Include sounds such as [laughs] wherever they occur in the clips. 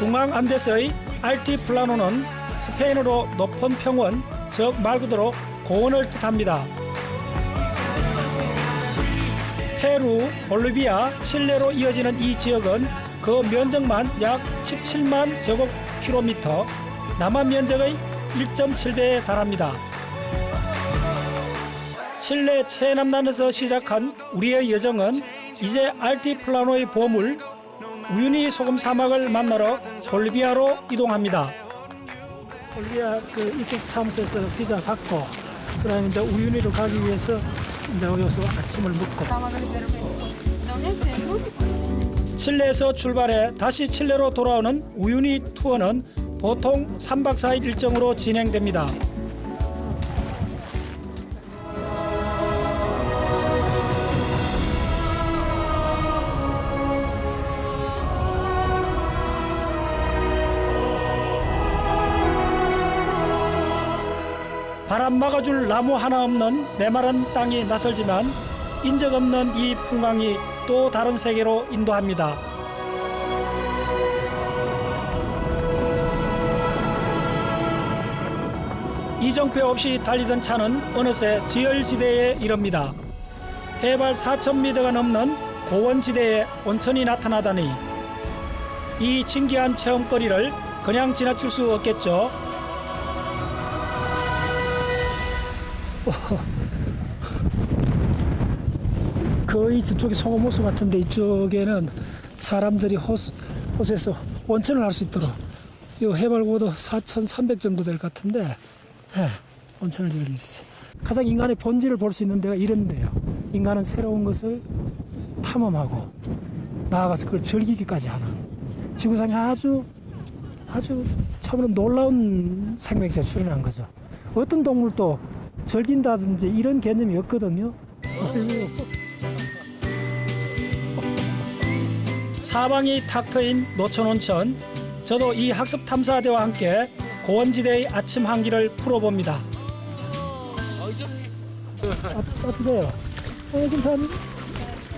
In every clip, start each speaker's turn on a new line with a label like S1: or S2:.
S1: 중앙 안데스의 알티플라노는 스페인어로 높은 평원, 즉 말 그대로 고원을 뜻합니다. 페루, 볼리비아, 칠레로 이어지는 이 지역은 그 면적만 약 17만 제곱킬로미터, 남한 면적의 1.7배에 달합니다. 칠레 최남단에서 시작한 우리의 여정은 이제 알티플라노의 보물 우유니 소금 사막을 만나러 볼리비아로 이동합니다. 볼리비아 그 입국 사무소에서 비자 받고 그다음에 이제 우유니로 가기 위해서 이제 여기서 아침을 먹고 칠레에서 출발해 다시 칠레로 돌아오는 우유니 투어는 보통 3박 4일 일정으로 진행됩니다. 막아줄 나무 하나 없는 메마른 땅이 낯설지만 인적 없는 이 풍광이 또 다른 세계로 인도합니다. 이정표 없이 달리던 차는 어느새 지열지대에 이릅니다. 해발 4,000m가 넘는 고원지대에 온천이 나타나다니 이 신기한 체험거리를 그냥 지나칠 수 없겠죠. [laughs] 거의 저쪽이 송어모수 같은데 이쪽에는 사람들이 호수, 호수에서 온천을 할 수 있도록 이 해발 고도 4,300 정도 될 것 같은데 예, 온천을 즐길 수 있어요. 가장 인간의 본질을 볼 수 있는 데가 이런 데요. 인간은 새로운 것을 탐험하고 나아가서 그걸 즐기기까지 하는 지구상에 아주 아주 참으로 놀라운 생명체가 출현한 거죠. 어떤 동물도 즐긴다든지 이런 개념이 없거든요. 사방이 탁 트인 노천온천. 저도 이 학습 탐사대와 함께 고원지대의 아침 한기를 풀어봅니다. 아, 어떠세요? 여기 한,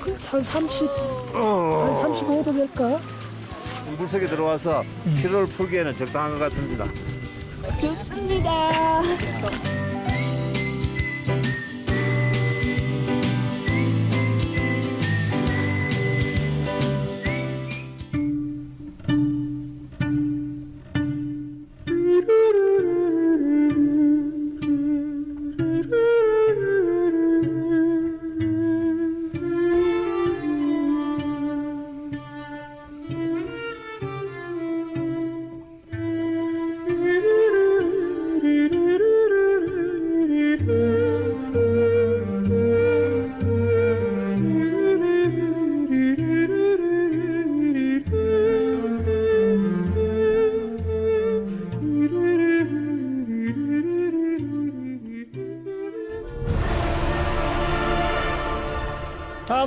S1: 그 한 30, 한 35도 될까?
S2: 우두석에 들어와서 피로를 풀기에는 적당한 것 같습니다.
S3: 좋습니다.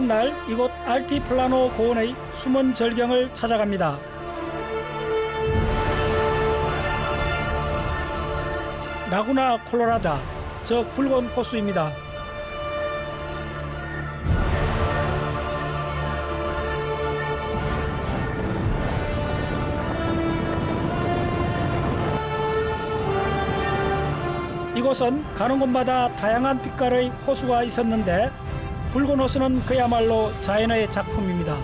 S1: 날 이곳 알티플라노 고원의 숨은 절경을 찾아갑니다. 라구나 콜로라다, 저 붉은 호수입니다. 이곳은 가는 곳마다 다양한 빛깔의 호수가 있었는데 붉은 호수는 그야말로 자연의 작품입니다.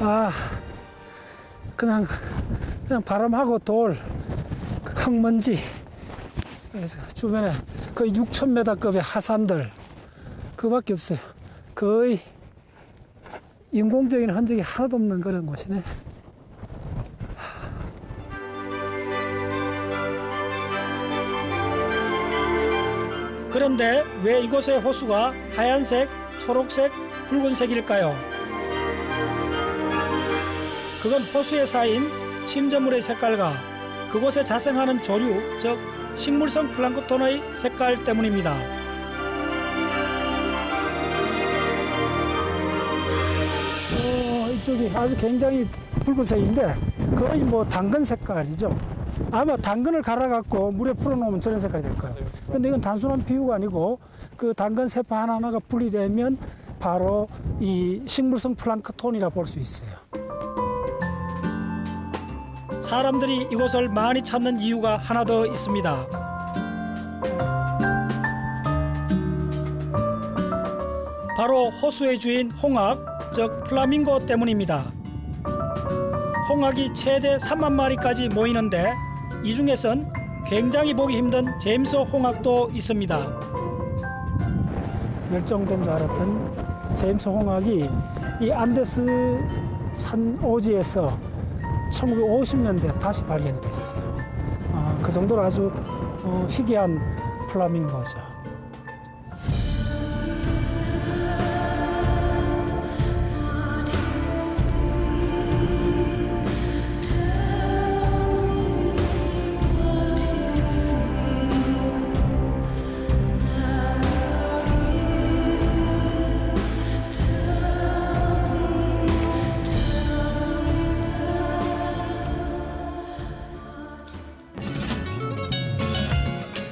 S1: 아, 그냥 그냥 바람하고 돌, 그 흙먼지, 그래서 주변에 거의 6,000m급의 하산들 그밖에 없어요. 거의 인공적인 흔적이 하나도 없는 그런 곳이네. 그런데 왜 이곳의 호수가 하얀색, 초록색, 붉은색일까요? 그건 호수에 쌓인 침전물의 색깔과 그곳에 자생하는 조류, 즉 식물성 플랑크톤의 색깔 때문입니다. 쪽이 아주 굉장히 붉은색인데 거의 뭐 당근 색깔이죠. 아마 당근을 갈아갖고 물에 풀어놓으면 저런 색깔이 될 거예요. 근데 이건 단순한 비유가 아니고 그 당근 세포 하나하나가 분리되면 바로 이 식물성 플랑크톤이라 볼 수 있어요. 사람들이 이곳을 많이 찾는 이유가 하나 더 있습니다. 바로 호수의 주인 홍학, 즉 플라밍고 때문입니다. 홍학이 최대 3만 마리까지 모이는데 이 중에선 굉장히 보기 힘든 제임스 홍학도 있습니다. 멸종된 줄 알았던 제임스 홍학이 이 안데스 산 오지에서 1950년대 다시 발견이 됐어요. 아, 그 정도로 아주 어, 희귀한 플라밍고죠.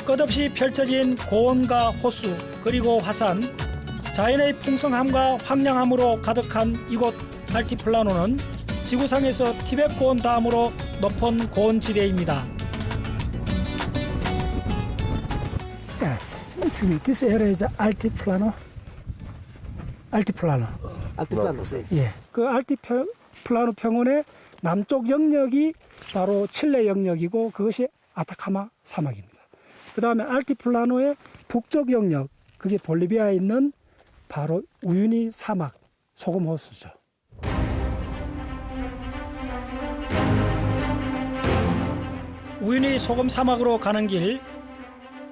S1: 끝없이 펼쳐진 고원과 호수 그리고 화산 자연의 풍성함과 황량함으로 가득한 이곳 알티플라노는 지구상에서 티벳 고원 다음으로 높은 고원 지대입니다. Excuse me, this area is altiplano. altiplano.
S3: Altiplano.
S1: 예, 그 알티플라노 평원의 남쪽 영역이 바로 칠레 영역이고 그것이 아타카마 사막입니다. 그 다음에 알티플라노의 북쪽 영역, 그게 볼리비아에 있는 바로 우유니 사막, 소금 호수죠. 우유니 소금 사막으로 가는 길,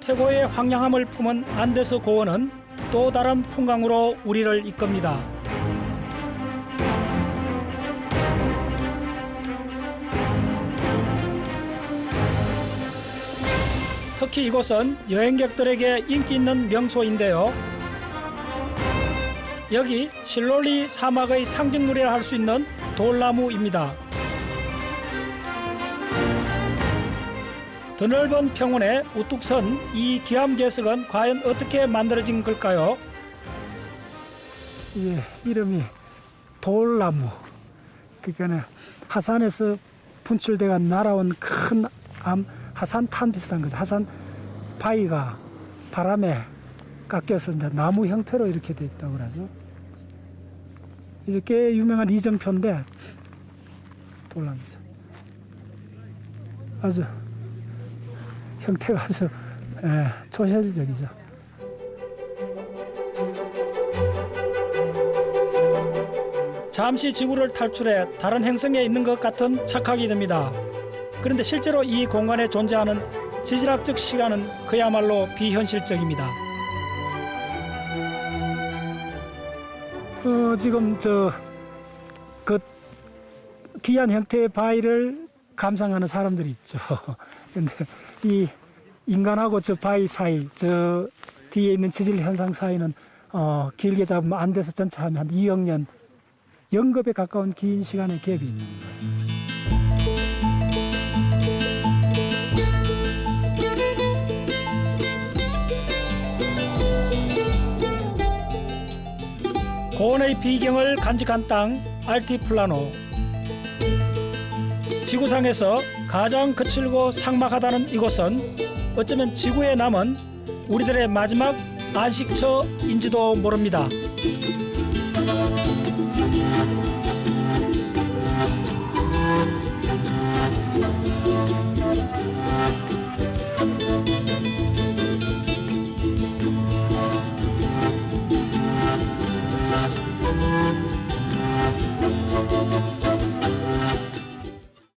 S1: 태고의 황량함을 품은 안데스 고원은 또 다른 풍광으로 우리를 이끕니다. 특히 이곳은 여행객들에게 인기 있는 명소인데요. 여기 실롤리 사막의 상징물이라 할 수 있는 돌나무입니다. 드넓은 평원에 우뚝 선 이 기암괴석은 과연 어떻게 만들어진 걸까요? 예, 이름이 돌나무. 그러니까 하산에서 분출돼가 날아온 큰 암, 하산탄 비슷한 거죠. 하산 바위가 바람에 깎여서 이제 나무 형태로 이렇게 돼 있다고 그러죠. 이제 꽤 유명한 이정표인데 돌나무죠. 아주 형태가 아주 예, 초현실적이죠. 잠시 지구를 탈출해 다른 행성에 있는 것 같은 착각이 듭니다. 그런데 실제로 이 공간에 존재하는 지질학적 시간은 그야말로 비현실적입니다. 어, 지금 저 그 귀한 형태의 바위를 감상하는 사람들이 있죠. [laughs] 근데 이 인간하고 저 바위 사이, 저 뒤에 있는 지질 현상 사이는 어, 길게 잡으면 안 돼서 전체 하면 한 2억 년, 영겁에 가까운 긴 시간의 갭이 있는 거예요. 고원의 비경을 간직한 땅 알티플라노 지구상에서 가장 거칠고 삭막하다는 이곳은 어쩌면 지구에 남은 우리들의 마지막 안식처인지도 모릅니다.